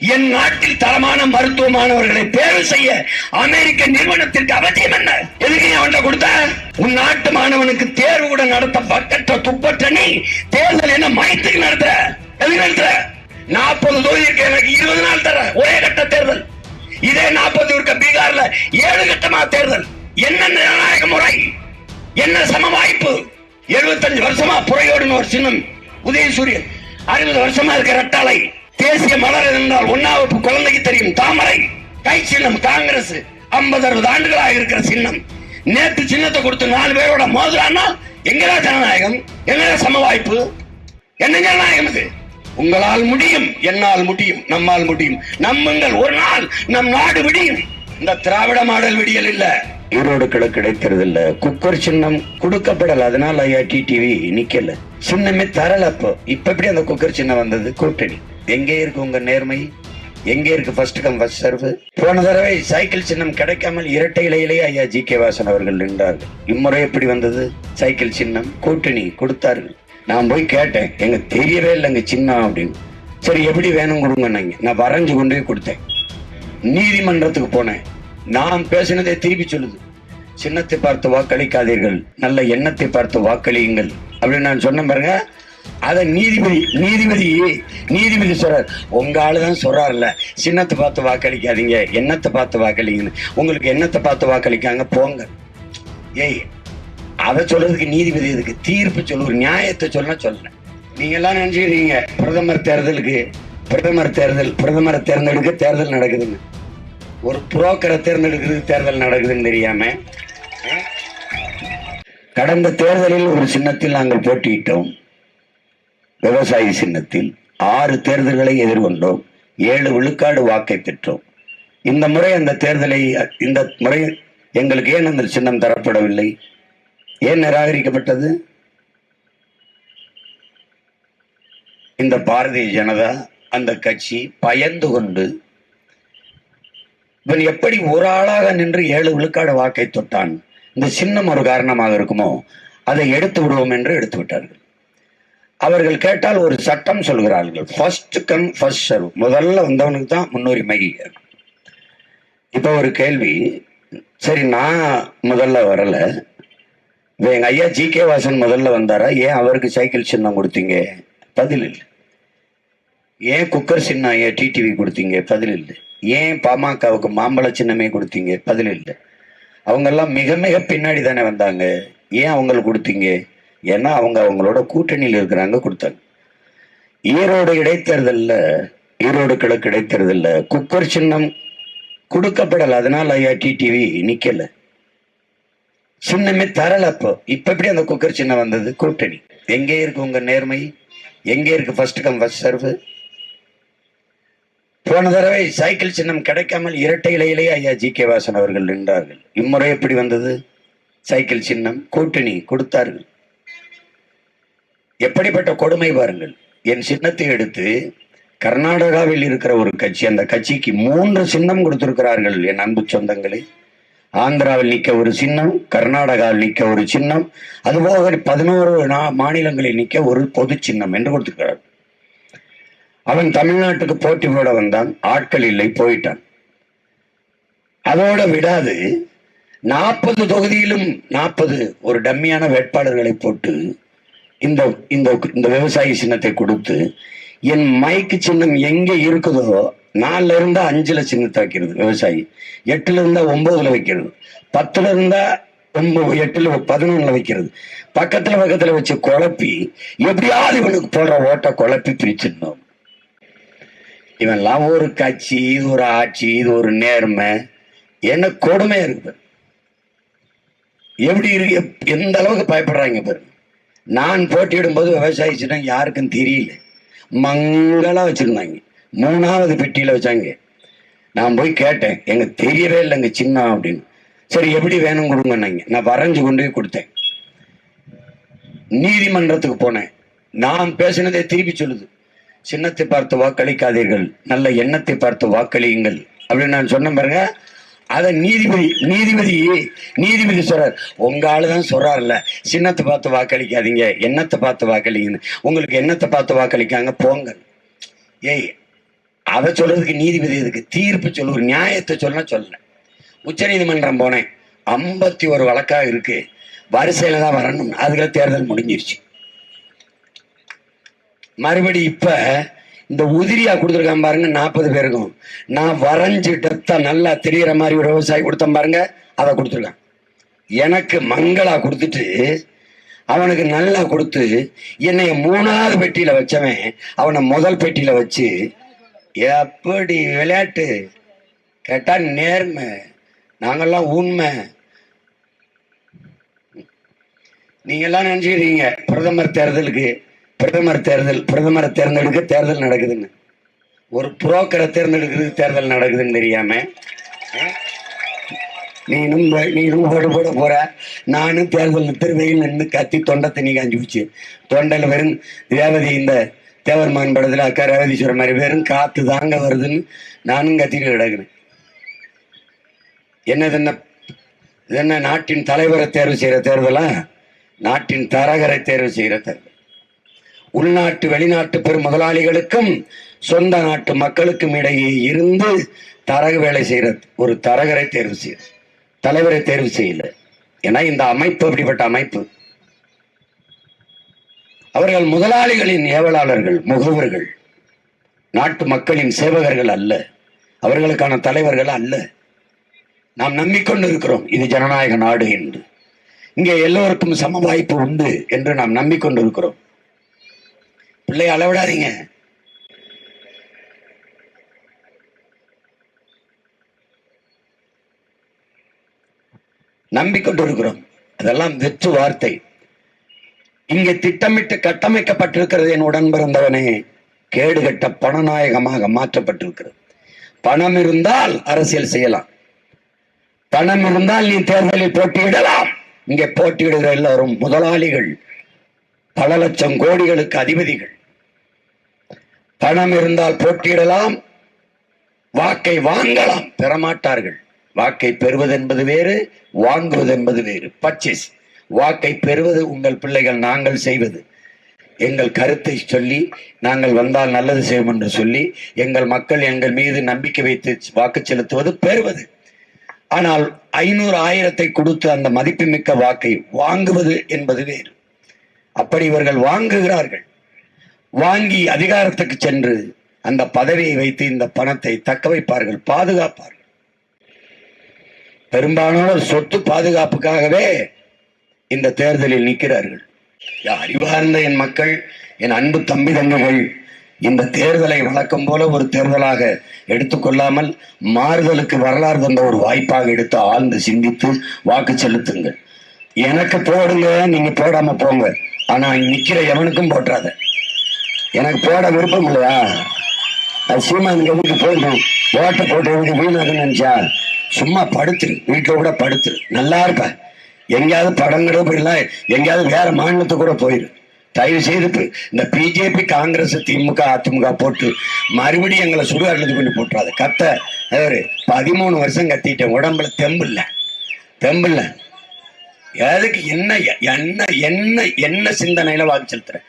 என் நாட்டில் தரமான மருத்துவமானவர்களை தேர்வு செய்ய அமெரிக்க நிறுவனத்திற்கு அவசியம் என்ன? எதுக்கு நீ அவன்கிட்ட கொடுத்த? உன் நாட்டு மாணவனுக்கு தேர்வு கூட நடத்த பக்கற்ற துப்பற்ற நீ தேர்தல் என்ன மயத்துக்கு நடத்துற? எதுக்கு நடத்துற? நாற்பது தொகுதிக்கு எனக்கு இருபது நாள் தர ஒரே கட்ட தேர்தல். இதே நாற்பது இருக்க பீகார்ல ஏழு கட்டமா தேர்தல். என்ன ஜனநாயக முறை? என்ன சம வாய்ப்பு 75 வருஷமா புறையோடுன்னு ஒரு சின்னம். உதயசூரியன் அறுபது வருஷமா இருக்க ரெட்டாலை. தேசிய மலர் என்றால் ஒன்னாவது குழந்தைக்கு தெரியும். தாமரை. கை சின்னம் காங்கிரஸ். 50 அறுபது ஆண்டுகளாக இருக்கிற சின்னம். நேத்து சின்னத்தை கொடுத்து நாலு பேரோட மோதுறான்னா எங்கடா ஜனநாயகம்? எங்கடா சம வாய்ப்பு என்ன ஜனநாயகம் இது? உங்களால் முடியும் என்னால் முடியும் நம்மால் முடியும். நம்முங்கள் ஒரு நாள் நம் நாடு விடியும். இந்த திராவிட மாடல் விடியல் இல்ல. ஈரோடு கிழக்கு கிடைக்கிறது இல்ல குக்கர் சின்னம் கொடுக்கப்படல. அதனால ஐயா டிவி நிக்கல. சின்னமே தரல அப்போ. இப்ப எப்படி அந்த குக்கர் சின்னம் வந்தது? கூட்டணி. எங்கே இருக்கு உங்க நேர்மை? எங்கே இருக்கு ஃபர்ஸ்ட் கம் ஃபர்ஸ்ட் சர்வ் போன தடவை சைக்கிள் சின்னம் கிடைக்காமல் இரட்டை இலையிலேயே ஐயா ஜி கே வாசன் அவர்கள் நின்றார்கள். இம்முறை எப்படி வந்தது? சைக்கிள் சின்னம் கூட்டணி கொடுத்தார்கள். நான் போய் கேட்டேன் எங்க தெரியவே இல்லைங்க சின்னம் அப்படின்னு. சரி எப்படி வேணும் கொடுங்கன்னாங்க. நான் வரைஞ்சு கொண்டு கொடுத்தேன். நீதிமன்றத்துக்கு போனேன். நான் பேசினதே திருப்பி சொல்லுது. சின்னத்தை பார்த்து வாக்களிக்காதீர்கள். நல்ல எண்ணத்தை பார்த்து வாக்களியுங்கள். அப்படின்னு நான் சொன்னேன் பாருங்க. அதை நீதிபதி நீதிபதி நீதிபதி சொல்றார். உங்க ஆளுதான் சொல்றாருல்ல சின்னத்தை பார்த்து வாக்களிக்காதீங்க எண்ணத்தை பார்த்து வாக்களிங்கன்னு. உங்களுக்கு எண்ணத்தை பார்த்து வாக்களிக்காங்க போங்க. ஏய் அதை சொல்றதுக்கு நீதிபதி இதுக்கு தீர்ப்பு சொல்லு ஒரு நியாயத்தை சொல்ல சொல்லல நீங்க எல்லாம் நினைச்சுக்கிறீங்க பிரதமர் தேர்தலுக்கு பிரதமர் தேர்தல் பிரதமரை தேர்ந்தெடுக்க தேர்தல் நடக்குதுன்னு. ஒரு புரோக்கரை தேர்ந்தெடுக்கிறது தேர்தல் நடக்குதுன்னு தெரியாம கடந்த தேர்தலில் ஒரு சின்னத்தில் நாங்கள் போட்டியிட்டோம். விவசாயி சின்னத்தில் ஆறு தேர்தல்களை எதிர்கொண்டோம் ஏழு விழுக்காடு வாக்கை பெற்றோம். இந்த முறை அந்த தேர்தலை இந்த முறை எங்களுக்கு ஏன் அந்த சின்னம் தரப்படவில்லை? ஏன் நிராகரிக்கப்பட்டது? இந்த பாரதிய ஜனதா அந்த கட்சி பயந்து கொண்டு இவன் எப்படி ஒரு ஆளாக நின்று ஏழு விழுக்காடு வாக்கை தொட்டான்? இந்த சின்னம் ஒரு காரணமாக இருக்குமோ? அதை எடுத்து விடுவோம் என்று எடுத்து விட்டார்கள். அவர்கள் கேட்டால் ஒரு சட்டம் சொல்கிறார்கள். ஃபர்ஸ்ட் கம் ஃபர்ஸ்ட் சர்வ் முதல்ல வந்தவனுக்கு தான் முன்னுரிமை. இப்போ ஒரு கேள்வி. சரி நான் முதல்ல வரல. இப்ப எங்க ஐயா ஜி கே வாசன் முதல்ல வந்தாரா? ஏன் அவருக்கு சைக்கிள் சின்னம் கொடுத்தீங்க? பதில் இல்லை. ஏன் குக்கர் சின்னம் ஏன் டிடிவி கொடுத்தீங்க? பதில் இல்லை. ஏன் பாமகவுக்கு மாம்பழ சின்னமே கொடுத்தீங்க? பதில் இல்லை. அவங்கெல்லாம் மிக மிக பின்னாடி தானே வந்தாங்க. ஏன் அவங்களுக்கு கொடுத்தீங்க? ஏன்னா அவங்க அவங்களோட கூட்டணியில் இருக்கிறாங்க கொடுத்தாங்க. ஈரோடு இடைத்தேர்தலில் ஈரோடு கிழக்கு இடைத்தேர்தலில் குக்கர் சின்னம் கொடுக்கப்படலை. அதனால ஐயா டிடிவி நிக்கல. சின்னமே தரல அப்போ. இப்ப எப்படி அந்த குக்கர் சின்னம் வந்தது? கூட்டணி. எங்கே இருக்கு உங்க நேர்மை? எங்கே இருக்கு ஃபர்ஸ்ட் கம் ஃபர்ஸ்ட் சர்வ் போன தடவை சைக்கிள் சின்னம் கிடைக்காமல் இரட்டை இலையிலேயே ஐயா ஜி கே வாசன் அவர்கள் நின்றார்கள். இம்முறை எப்படி வந்தது? சைக்கிள் சின்னம் கூட்டணி கொடுத்தார்கள். எப்படிப்பட்ட கொடுமை பாருங்கள். என் சின்னத்தை எடுத்து கர்நாடகாவில் இருக்கிற ஒரு கட்சி அந்த கட்சிக்கு மூன்று சின்னம் கொடுத்திருக்கிறார்கள் என் அன்பு சொந்தங்களே. ஆந்திராவில் நிற்க ஒரு சின்னம் கர்நாடகாவில் நிற்க ஒரு சின்னம் அதுபோக பதினோரு நா- மாநிலங்களில் நிற்க ஒரு பொது சின்னம் என்று கொடுத்திருக்கிறார் அவன் தமிழ்நாட்டுக்கு போட்டி போட வந்தான் ஆட்கள் இல்லை போயிட்டான். அதோட விடாது நாற்பது தொகுதியிலும் நாற்பது ஒரு டம்மியான வேட்பாளர்களை போட்டு இந்த இந்த இந்த விவசாயி சின்னத்தை கொடுத்து என் மைக்கு சின்னம் எங்க இருக்குதோ நாலுல இருந்தா அஞ்சுல சின்னத்தை வைக்கிறது விவசாயி. எட்டுல இருந்தா ஒன்பதுல வைக்கிறது. பத்துல இருந்தா ஒன்பது எட்டுல பதினொன்னுல வைக்கிறது. பக்கத்துல பக்கத்துல வச்சு குழப்பி எப்படியாவது இவனுக்கு போடுற ஓட்ட குழப்பி பிரிச்சிடணும். இவன்லாம் ஒரு கட்சி இது ஒரு ஆட்சி இது ஒரு நேர்மை. என்ன கொடுமையா இருக்குது எப்படி இருக்கு எந்த அளவுக்கு பயப்படுறாங்க பாரு. நான் போட்டியிடும் போது விவசாயி சின்னம் யாருக்கும் தெரியல. மங்களா வச்சிருந்தாங்க. மூணாவது பெட்டியில வச்சாங்க. நான் போய் கேட்டேன் எங்க தெரியவே இல்லைங்க சின்னம் அப்படின்னு. சரி எப்படி வேணும் கொடுங்கன்னாங்க நான் வரைஞ்சு கொண்டு போய் கொடுத்தேன். நீதிமன்றத்துக்கு போனேன். நான் பேசினதே திருப்பி சொல்லுது. சின்னத்தை பார்த்து வாக்களிக்காதீர்கள். நல்ல எண்ணத்தை பார்த்து வாக்களியுங்கள் அப்படின்னு நான் சொன்னேன் பாருங்க. அதை நீதிபதி நீதிபதி நீதிபதி சொல்றார். உங்க ஆளுதான் சொல்றாருல்ல. சின்னத்தை பார்த்து வாக்களிக்காதீங்க. எண்ணத்தை பார்த்து வாக்களிங்கன்னு உங்களுக்கு எண்ணத்தை பார்த்து வாக்களிக்காங்க போங்க. ஏய் அதை சொல்றதுக்கு நீதிபதி எதுக்கு? தீர்ப்பு சொல்லு ஒரு நியாயத்தை சொல்ல உச்ச உச்சநீதிமன்றம் போனேன். ஐம்பத்தி ஒரு வழக்கா இருக்கு. வரிசையில தான் வரணும். அதுக்குள்ள தேர்தல் முடிஞ்சிருச்சு. மறுபடி இப்போ இந்த உதிரியா கொடுத்துருக்கான் பாருங்க நாற்பது பேருக்கும். நான் வரைஞ்சு டெப்தா நல்லா தெரியற மாதிரி ஒரு விவசாயி கொடுத்தேன் பாருங்க அதை கொடுத்துருக்கான். எனக்கு மங்களா கொடுத்துட்டு அவனுக்கு நல்லா கொடுத்து என்னைய மூணாவது பெட்டியில வச்சவன் அவனை முதல் பெட்டியில வச்சு எப்படி விளையாட்டு? கேட்டா நேர்மை. நாங்கெல்லாம் உண்மை. நீங்கெல்லாம் நினைச்சுக்கிறீங்க பிரதமர் தேர்தலுக்கு. பிரதமர் தேர்தல் பிரதமரை தேர்ந்தெடுக்க தேர்தல் நடக்குதுன்னு ஒரு புரோக்கரை தேர்ந்தெடுக்கிறதுக்கு தேர்தல் நடக்குதுன்னு தெரியாம நீ நீனும் ப- நீனும் போட போற. நானும் தேர்தல் திருவையில் நின்று கத்தி தொண்டை தண்ணி காஞ்சி போச்சு. தொண்டையில் வெறும் ரேவதி இந்த தேவர்மான் படத்தில் அக்கா ரேவதீஸ்வரர் மாதிரி வெறும் காத்து தாங்க வருதுன்னு நானும் கத்திட்டு கிடக்குறேன். என்னது என்ன இது என்ன நாட்டின் தலைவரை தேர்வு செய்யற தேர்தலா? நாட்டின் தரகரை தேர்வு செய்யற தேர்தல். உள்நாட்டு வெளிநாட்டு பெரும் முதலாளிகளுக்கும் சொந்த நாட்டு மக்களுக்கும் இடையே இருந்து தரகு வேலை செய்யற ஒரு தரகரை தேர்வு செய்ய தலைவரை தேர்வு செய்யல. ஏன்னா இந்த அமைப்பு அப்படிப்பட்ட அமைப்பு. அவர்கள் முதலாளிகளின் ஏவலாளர்கள் முகவர்கள் நாட்டு மக்களின் சேவகர்கள் அல்ல. அவர்களுக்கான தலைவர்கள் அல்ல. நாம் நம்பிக்கொண்டு இருக்கிறோம் இது ஜனநாயக நாடு என்று. இங்கே எல்லோருக்கும் சம வாய்ப்பு உண்டு என்று நாம் நம்பிக்கொண்டு இருக்கிறோம். பிள்ளை அளவிடாதீங்க. நம்பிக்கொண்டிருக்கிறோம். அதெல்லாம் வெற்று வார்த்தை. இங்கே திட்டமிட்டு கட்டமைக்கப்பட்டிருக்கிறது என் உடன் பிறந்தவனே. கேடுகட்ட பணநாயகமாக மாற்றப்பட்டிருக்கிறது. பணம் இருந்தால் அரசியல் செய்யலாம். பணம் இருந்தால் நீ தேர்தலில் போட்டியிடலாம். இங்கே போட்டியிடுகிற எல்லாரும் முதலாளிகள். பல லட்சம் கோடிகளுக்கு அதிபதிகள். பணம் இருந்தால் போட்டியிடலாம். வாக்கை வாங்கலாம். பெறமாட்டார்கள். வாக்கை பெறுவது என்பது வேறு வாங்குவது என்பது வேறு. பர்ச்சேஸ் வாக்கை பெறுவது உங்கள் பிள்ளைகள் நாங்கள் செய்வது. எங்கள் கருத்தை சொல்லி நாங்கள் வந்தால் நல்லது செய்வோம் என்று சொல்லி எங்கள் மக்கள் எங்கள் மீது நம்பிக்கை வைத்து வாக்கு செலுத்துவது பெறுவது. ஆனால் ஐநூறு ஆயிரத்தை கொடுத்து அந்த மதிப்புமிக்க வாக்கை வாங்குவது என்பது வேறு. அப்படி இவர்கள் வாங்குகிறார்கள். வாங்கி அதிகாரத்துக்கு சென்று அந்த பதவியை வைத்து இந்த பணத்தை தக்க வைப்பார்கள் பாதுகாப்பார்கள். பெரும்பாலானோர் சொத்து பாதுகாப்புக்காகவே இந்த தேர்தலில் நிற்கிறார்கள். அறிவார்ந்த என் மக்கள் என் அன்பு தம்பி தங்கங்கள் இந்த தேர்தலை வழக்கம் போல ஒரு தேர்தலாக எடுத்துக்கொள்ளாமல் மாறுதலுக்கு வரலாறு தந்த ஒரு வாய்ப்பாக எடுத்து ஆழ்ந்து சிந்தித்து வாக்கு செலுத்துங்கள். எனக்கு போடுங்க நீங்க போடாம போங்க. ஆனா நிக்கிற எவனுக்கும் போட்டுறாத எனக்கு போட விருப்பம் இல்லையா? அது சீமானுக்கு எதுக்கு போடணும் ஓட்ட போட்டு எதுக்கு வீணாதுன்னு நினைச்சா? சும்மா படுத்துரு. வீட்டில் கூட படுத்துரு. நல்லா இருப்ப. எங்கேயாவது படங்கிட போயிடலாம். எங்கேயாவது வேற மாநிலத்துக்கு கூட போயிரு. தயவு செய்து இந்த பிஜேபி காங்கிரஸ் திமுக அதிமுக போட்டு மறுபடியும் எங்களை சுடுகாட்டில் கொண்டு போட்டுறாது. கத்த. அவரு பதிமூணு வருஷம் கத்திட்டேன் உடம்புல தெம்பு இல்லை. தெம்பு இல்லை. எதுக்கு என்ன என்ன என்ன என்ன சிந்தனையில வாக்கு செலுத்துறேன்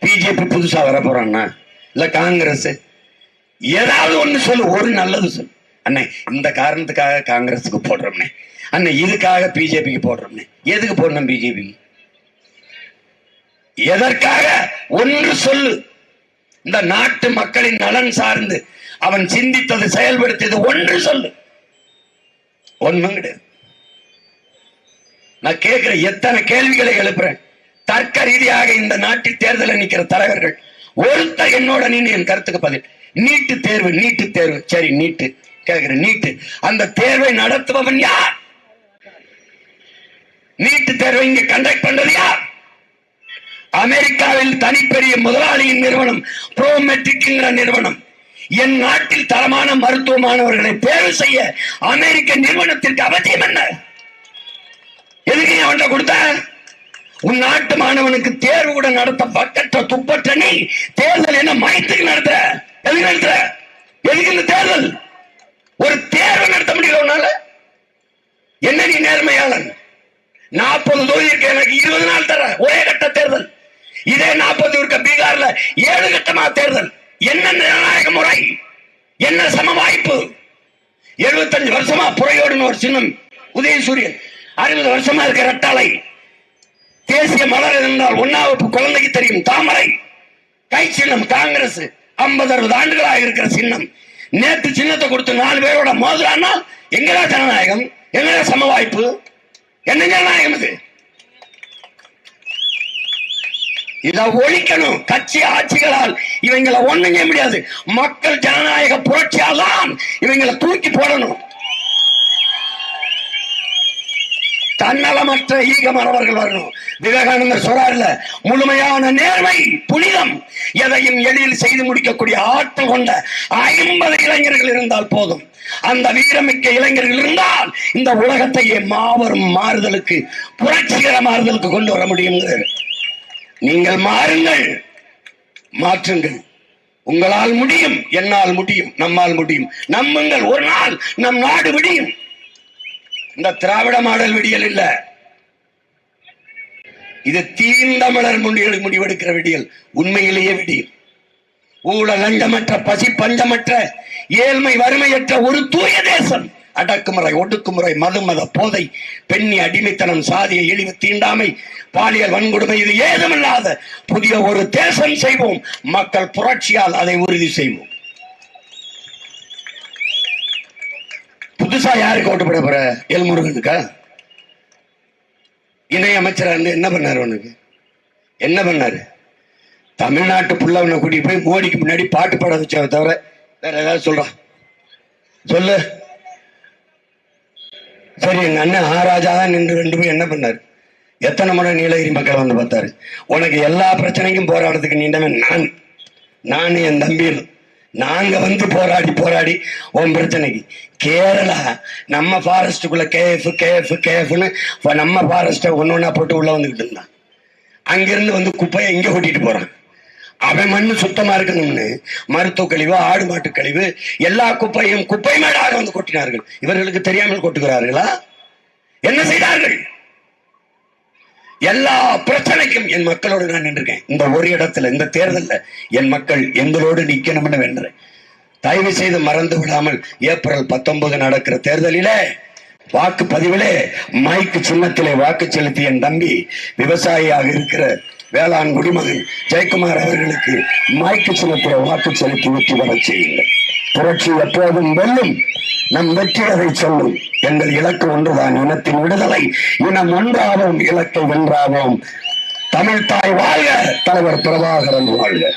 பிஜேபி புதுசா வர போறான்னா? இல்ல காங்கிரஸ்? ஏதாவது ஒண்ணு சொல்லு ஒரு நல்லது சொல்லு. அண்ணே இந்த காரணத்துக்காக காங்கிரஸுக்கு போடுறோம்னே. அண்ணே இதுக்காக பிஜேபிக்கு போடுறோம்னே. எதுக்கு போடணும் பிஜேபிக்கு எதற்காக? ஒன்று சொல்லு. இந்த நாட்டு மக்களின் நலன் சார்ந்து அவன் சிந்தித்தது செயல்படுத்தியது ஒன்று சொல்லு. ஒண்ணும் கிடையாது. நான் கேட்கிற எத்தனை கேள்விகளை எழுப்புறேன்? தர்க்க ரீதியாக இந்த நாட்டில் தேர்தலில் நிக்கிற தலைவர்கள் ஒருத்தர் என்னோட நின்று என் கருத்துக்கு பதில். நீட்டு தேர்வு நீட்டு தேர்வு. சரி நீட்டு. கேட்கிறேன் நீட்டு. அந்த தேர்வை நடத்துபவன் யார்? நீட்டு தேர்வை இங்க கண்டக்ட் பண்றது யார்? அமெரிக்காவில் தனிப்பெரிய முதலாளியின் நிறுவனம் ப்ரோமெட்ரிக்ங்கிற நிறுவனம். என் நாட்டில் தரமான மருத்துவ மாணவர்களை தேர்வு செய்ய அமெரிக்க நிறுவனத்திற்கு அவசியம் என்ன? எதுக்கு அவன்கிட்ட கொடுத்த? உன் நாட்டு மாணவனுக்கு தேர்வு கூட நடத்த பக்கற்ற துப்பற்ற நீ தேர்தல் என்ன மயத்துக்கு நடத்துற எதுக்கு நடத்த? எதுக்கு இந்த தேர்தல்? ஒரு தேர்வு நடத்த முடியல உன்னால? என்ன நீ நேர்மையாளன்? நாற்பது தொகுதி இருக்கு எனக்கு இருபது நாள் தர ஒரே கட்ட தேர்தல். இதே நாற்பது இருக்க பீகார்ல ஏழு கட்டமா தேர்தல். என்ன நிர்ணாயக முறை? என்ன சம வாய்ப்பு எழுபத்தஞ்சு வருஷமா புறையோடுன்னு ஒரு சின்னம் உதயசூரியன். அறுபது வருஷமா இருக்க ரெட்டாலை தேசிய இருந்தால் ஒன்னாவது குழந்தைக்கு தெரியும். தாமரை கை சின்னம் காங்கிரஸ் ஐம்பது அறுபது ஆண்டுகளாக இருக்கிற சின்னம். நேற்று சின்னத்தை கொடுத்து நாலு பேரோட மோதுறான்னா எங்கடா ஜனநாயகம்? எங்கடா சம வாய்ப்பு என்ன ஜனநாயகம் இது? இதை ஒழிக்கணும். கட்சி ஆட்சிகளால் இவங்களை ஒண்ணும் செய்ய முடியாது. மக்கள் ஜனநாயக புரட்சியால் தான் இவங்களை தூக்கி போடணும். தன்னலமற்ற ஈகமானவர்கள் வரணும். விவேகானந்தர் சொல்றாருல முழுமையான நேர்மை புனிதம் எதையும் எளிதில் செய்து முடிக்கக்கூடிய ஆற்றல் கொண்ட ஐம்பது இளைஞர்கள் இருந்தால் போதும். அந்த வீரமிக்க இளைஞர்கள் இருந்தால் இந்த உலகத்தையே மாபெரும் மாறுதலுக்கு புரட்சிகர மாறுதலுக்கு கொண்டு வர முடியும். நீங்கள் மாறுங்கள் மாற்றுங்கள். உங்களால் முடியும் என்னால் முடியும் நம்மால் முடியும். நம்புங்கள் ஒரு நாள் நம் நாடு விடியும். இந்த திராவிட மாடல் விடியல் இல்ல. இது தீண்டமிழர் முடிவு முடிவெடுக்கிற விடியல். உண்மையிலேயே விடியும் ஊழல் லஞ்சமற்ற பசி பஞ்சமற்ற ஏழ்மை வறுமையற்ற ஒரு தூய தேசம். அடக்குமுறை ஒடுக்குமுறை மதுமத போதை பெண்ணி அடிமைத்தனம் சாதிய இழிவு தீண்டாமை பாலியல் வன்கொடுமை இது ஏதுமில்லாத புதிய ஒரு தேசம் செய்வோம். மக்கள் புரட்சியால் அதை உறுதி செய்வோம். புதுசா யாருக்கு ஓட்டு போட போற? எல்முருகனுக்கா? இணை அமைச்சராக இருந்து என்ன பண்ணார் உனக்கு என்ன பண்ணார்? தமிழ்நாட்டு புள்ளவனை கூட்டிகிட்டு போய் மோடிக்கு முன்னாடி பாட்டு பாட வச்சவன் தவிர வேற ஏதாவது சொல்றான் சொல்லு. சரி எங்க அண்ணன் ஆராஜா தான் நின்று ரெண்டு போய் என்ன பண்ணாரு? எத்தனை முறை நீலகிரி மக்கள் வந்து பார்த்தாரு? உனக்கு எல்லா பிரச்சனைக்கும் போராடுறதுக்கு நீண்டவன் நான் நான் என் தம்பியும் நாங்க வந்து போராடி போராடி உன் பிரச்சனைக்கு. கேரளா நம்ம ஃபாரஸ்டுக்குள்ள கேஎஃப் கேஎஃப் கேஎஃப்னு நம்ம ஃபாரஸ்ட்டை ஒன்று ஒன்றா போட்டு உள்ள வந்துகிட்டு இருந்தான் அங்கிருந்து வந்து குப்பையை இங்க கொட்டிட்டு போறான். அவன் மண்ணு சுத்தமா இருக்கணும்னு மருத்துவ கழிவு ஆடு மாட்டு கழிவு எல்லா குப்பையும் குப்பை மேடாக வந்து கொட்டினார்கள். இவர்களுக்கு தெரியாமல் கொட்டுகிறார்களா? என்ன செய்தார்கள்? எல்லா பிரச்சனைக்கும் என் மக்களோடு நான் நின்றுருக்கேன். இந்த ஒரு இடத்துல இந்த தேர்தல்ல என் மக்கள் எங்களோடு நிக்கணும்னு வென்றேன் தயவு செய்து மறந்து விடாமல் ஏப்ரல் பத்தொன்பது நடக்கிற தேர்தலிலே வாக்குப்பதிவிலே மைக்கு சின்னத்திலே வாக்கு செலுத்தி என் தம்பி விவசாயியாக இருக்கிற வேளாண் குடிமகன் ஜெயக்குமார் அவர்களுக்கு மைக்கு சின்னத்திலே வாக்கு செலுத்தி வெற்றி பெறச் செய்யுங்கள். புரட்சி எப்போதும் வெல்லும். நம் வெற்றி அதை சொல்லும். எங்கள் இலக்கு ஒன்றுதான் இனத்தின் விடுதலை. இனம் ஒன்றாவோம் இலக்கை வென்றாவோம் தமிழ் தாய் வாழ்க தலைவர் பிரபாகரன் வாழ்க.